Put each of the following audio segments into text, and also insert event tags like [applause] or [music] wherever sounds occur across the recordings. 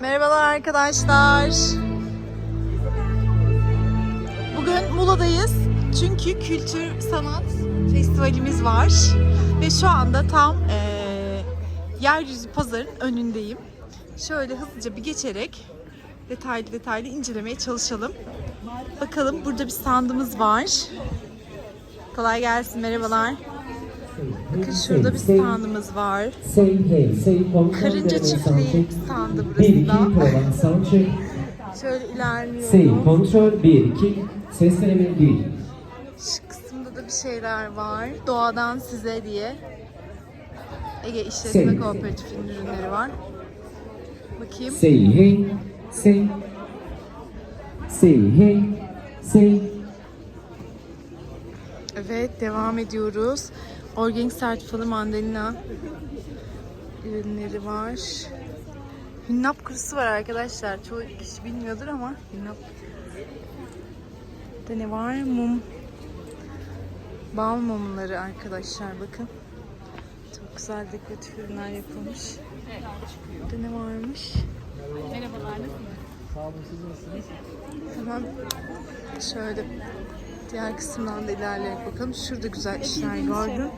Merhabalar arkadaşlar. Bugün Muğla'dayız. Çünkü kültür sanat festivalimiz var. Ve şu anda tam eee, yeryüzü pazarın önündeyim. Şöyle hızlıca bir geçerek detaylı detaylı incelemeye çalışalım. Bakalım burada bir standımız var. Kolay gelsin merhabalar. Bakın şurada bir standımız var. Karınca çiftliği standı 1 2 burası da. Şöyle ilerliyorum. Say kontrol 1 2 ses deneme 1. Şu kısımda da bir şeyler var. Doğadan size diye. Ege İşletme. Kooperatifinin ürünleri var. Bakayım. Say hey, say. Say hey, say. Evet devam ediyoruz. Organik sertifikalı mandalina ürünleri var. Hünnap kurusu var arkadaşlar. Çoğu kişi bilmiyordur ama hünnap. Burada ne var? Mum. Bal mumları arkadaşlar bakın. Çok güzel dekoratif ürünler yapılmış. Burada ne varmış? Merhabalar Hemen şöyle diğer kısımdan da ilerleyerek bakalım. Şurada güzel işler gördüm.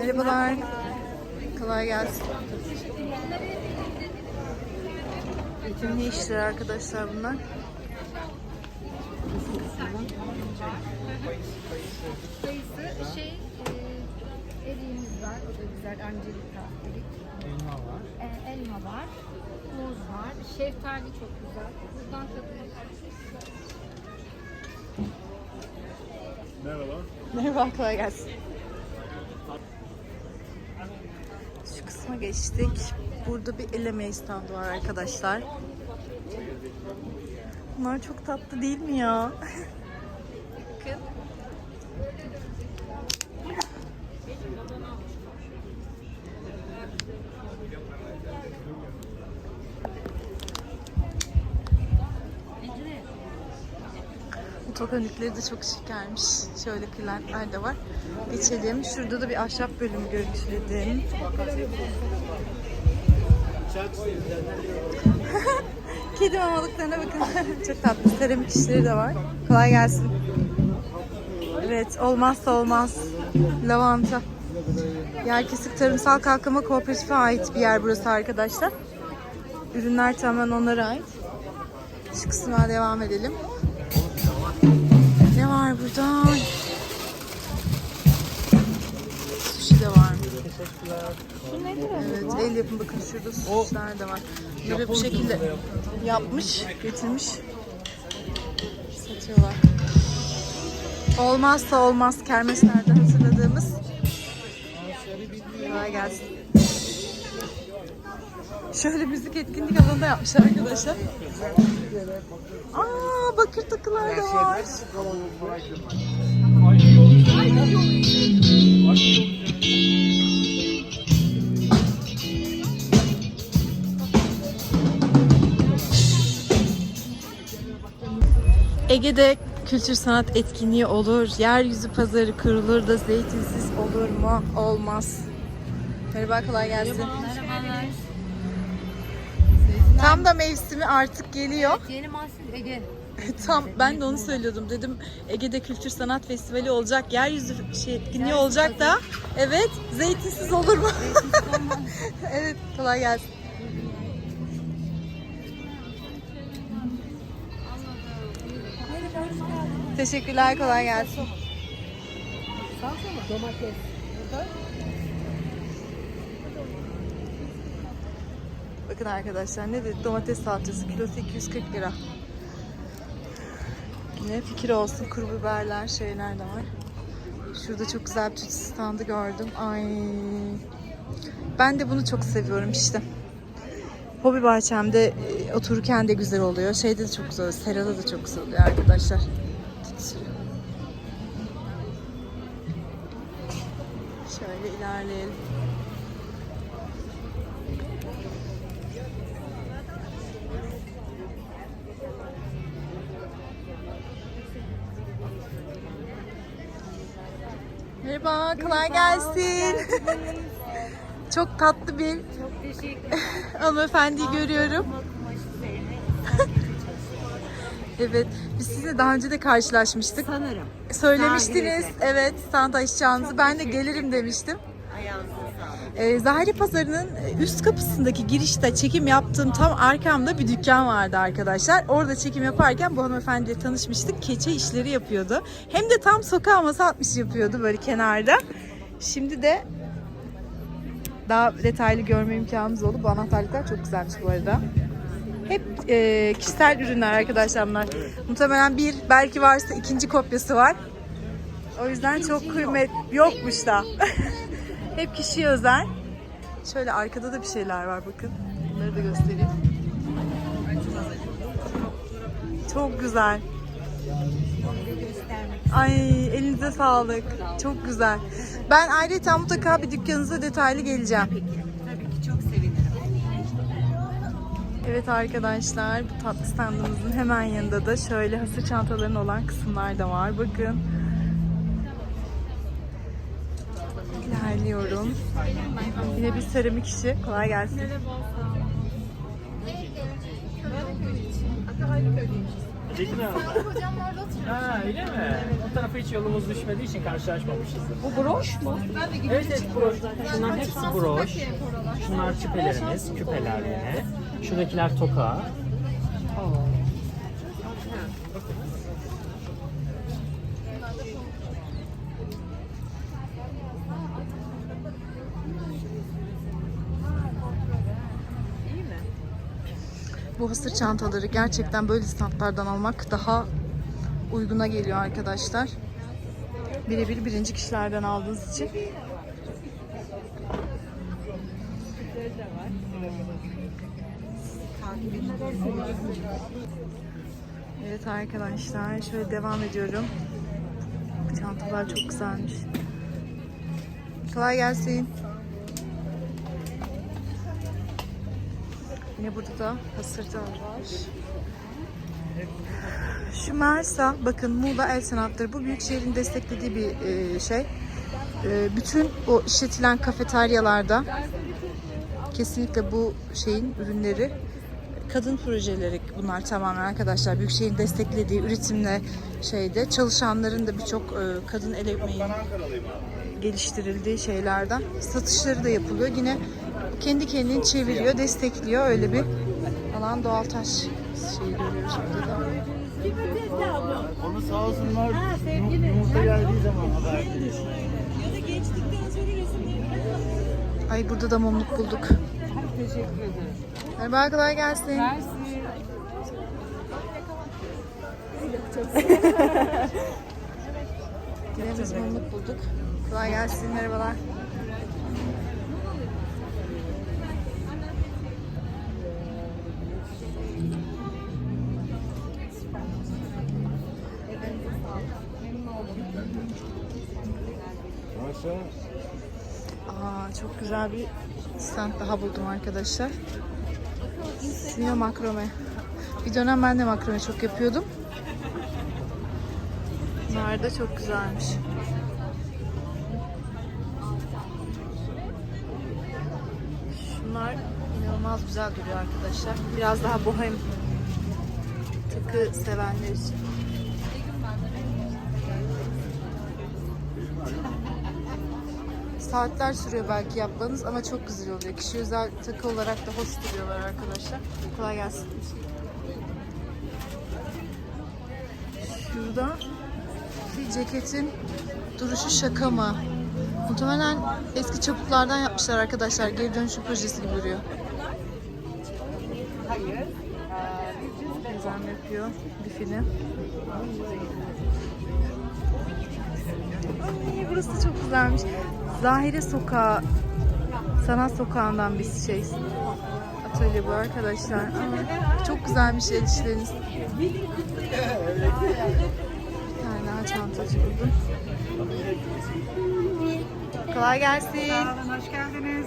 Merhabalar. Kolay gelsin. Ne işler arkadaşlar bunlar? O da güzel Angelika erik. Elma var. E, elma var. Muz var. Şeftali çok güzel. Buradan tadına Merhaba, kolay gelsin. Şu kısma geçtik. Burada bir el emeği standı var arkadaşlar. Bunlar çok tatlı değil mi ya? [laughs] Mutfak önlükleri de çok şık gelmiş. Şöyle kırlentler de var. Geçelim. Şurada da bir ahşap bölümü görüntüledim. [laughs] Kedi mamalıklarına bakın. [laughs] çok tatlı. Seramik işleri de var. Kolay gelsin. Evet, olmazsa olmaz. Lavanta. Yerkesik Tarımsal Kalkınma Kooperatife ait bir yer burası arkadaşlar. Ürünler tamamen onlara ait. Şu kısma devam edelim. Ne var burada? Sushi de var. Evet, el yapımı bakın şurada sushi'ler de var. Böyle bu şekilde yapmış, getirmiş. Satıyorlar. Olmazsa olmaz kermeslerde hazırladığımız. Kolay gelsin. Şöyle müzik etkinlik alanı da yapmışlar arkadaşlar. Aa bakır takılar da var. Ege'de kültür sanat etkinliği olur. Yeryüzü pazarı kurulur da zeytinsiz olur mu? Olmaz. Merhaba kolay gelsin. Tam da mevsimi artık geliyor. Yeni mahsul Ege. [laughs] Tam ben de onu söylüyordum. Dedim Ege'de Kültür Sanat Festivali olacak. Yeryüzü şey etkinliği olacak da. Evet. Zeytinsiz olur mu? [laughs] evet. Kolay gelsin. Teşekkürler. Kolay gelsin. Bakın arkadaşlar ne dedi? Domates salçası kilosu 240 lira. Yine fikir olsun kuru biberler şeyler de var. Şurada çok güzel bir tütsü standı gördüm. Ay. Ben de bunu çok seviyorum işte. Hobi bahçemde e, otururken de güzel oluyor. Şeyde de çok güzel. Serada da çok güzel oluyor arkadaşlar. Şöyle ilerleyelim. Merhaba, kolay gelsin. [laughs] Çok tatlı bir Çok teşekkür [laughs] ederim. hanımefendiyi görüyorum. [laughs] Evet. Biz sizinle daha önce de karşılaşmıştık. Sanırım. Söylemiştiniz. Evet, stand açacağınızı. Ben de gelirim demiştim. Ee, Zahiri Pazarı'nın üst kapısındaki girişte çekim yaptığım tam arkamda bir dükkan vardı arkadaşlar. Orada çekim yaparken bu hanımefendiyle tanışmıştık. Keçe işleri yapıyordu. Hem de tam sokağa masa atmış yapıyordu böyle kenarda. Şimdi de daha detaylı görme imkanımız oldu. Bu anahtarlıklar çok güzelmiş bu arada. Hep e, kişisel ürünler arkadaşlar. Muhtemelen bir, belki varsa ikinci kopyası var. O yüzden çok kıymet yokmuş da. [laughs] Hep kişiye özel. Şöyle arkada da bir şeyler var bakın. Bunları da göstereyim. Çok güzel. Ay elinize sağlık. Çok güzel. Ben ayrıca mutlaka bir dükkanınıza detaylı geleceğim. Tabii ki çok sevinirim. Evet arkadaşlar bu tatlı standımızın hemen yanında da şöyle hasır çantaların olan kısımlar da var. Bakın. İlerliyorum. Yine bir seramik işi. Kolay gelsin. Ha öyle mi? O tarafa hiç yolumuz düşmediği için karşılaşmamışızdır. Bu broş mu? Evet evet broş. Şunlar hepsi broş. Şunlar küpelerimiz, küpeler yine. Şuradakiler toka. Bu hasır çantaları gerçekten böyle standlardan almak daha uyguna geliyor arkadaşlar. Birebir birinci kişilerden aldığınız için. Evet arkadaşlar şöyle devam ediyorum. Çantalar çok güzelmiş. Kolay gelsin. Yine burada da hasırda var. Şu Mersa, bakın Muğla El Sanatları. Bu Büyükşehir'in desteklediği bir e, şey. E, bütün o işletilen kafeteryalarda kesinlikle bu şeyin ürünleri kadın projeleri bunlar tamamen arkadaşlar. Büyükşehir'in desteklediği üretimle şeyde çalışanların da birçok e, kadın el emeğinin geliştirildiği şeylerden satışları da yapılıyor. Yine kendi kendini çeviriyor, destekliyor. Öyle bir alan doğal taş şeyi görüyoruz burada da. Onu sağ olsunlar yumurta geldiği zaman haber Ay burada da mumluk bulduk. Teşekkür ederim. Merhaba kolay gelsin. Yine biz mumluk bulduk. Kolay gelsin merhabalar. Aa, çok güzel bir stand daha buldum arkadaşlar. Yine makrome. Bir dönem ben de makrome çok yapıyordum. Bunlar da çok güzelmiş. Şunlar inanılmaz güzel duruyor arkadaşlar. Biraz daha bohem takı sevenler için. Saatler sürüyor belki yapmanız ama çok güzel oluyor. Kişi özel takı olarak da hoş duruyorlar arkadaşlar. Kolay gelsin. Şurada bir ceketin duruşu şaka mı? Muhtemelen eski çabuklardan yapmışlar arkadaşlar. Geri dönüşüm projesi gibi duruyor. Ezan yapıyor bifini. Ay, burası çok güzelmiş. Zahire Sokağı, Sanat Sokağı'ndan bir şey. Atölye bu arkadaşlar. Aa, çok güzelmiş el işleriniz. Bir tane daha çantacı buldum. Kolay gelsin. Hoş geldiniz.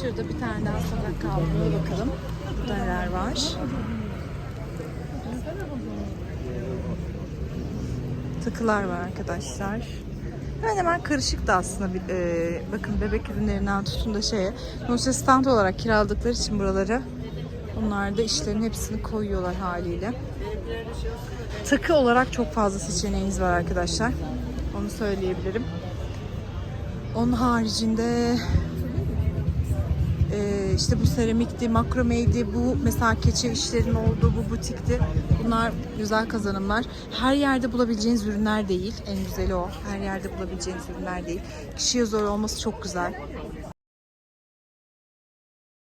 Şurada bir tane daha sokak kaldı. Bakalım. Burada neler var. takılar var arkadaşlar. Hemen hemen karışık da aslında. Bir, e, bakın bebek ürünlerinden tutun da şeye. Sonuçta stand olarak kiraladıkları için buraları. Onlar da işlerin hepsini koyuyorlar haliyle. Takı olarak çok fazla seçeneğiniz var arkadaşlar. Onu söyleyebilirim. Onun haricinde ee, işte bu seramikti, makromeydi, bu mesela keçe işlerinin olduğu bu butikti. Bunlar güzel kazanımlar. Her yerde bulabileceğiniz ürünler değil. En güzeli o. Her yerde bulabileceğiniz ürünler değil. Kişiye zor olması çok güzel.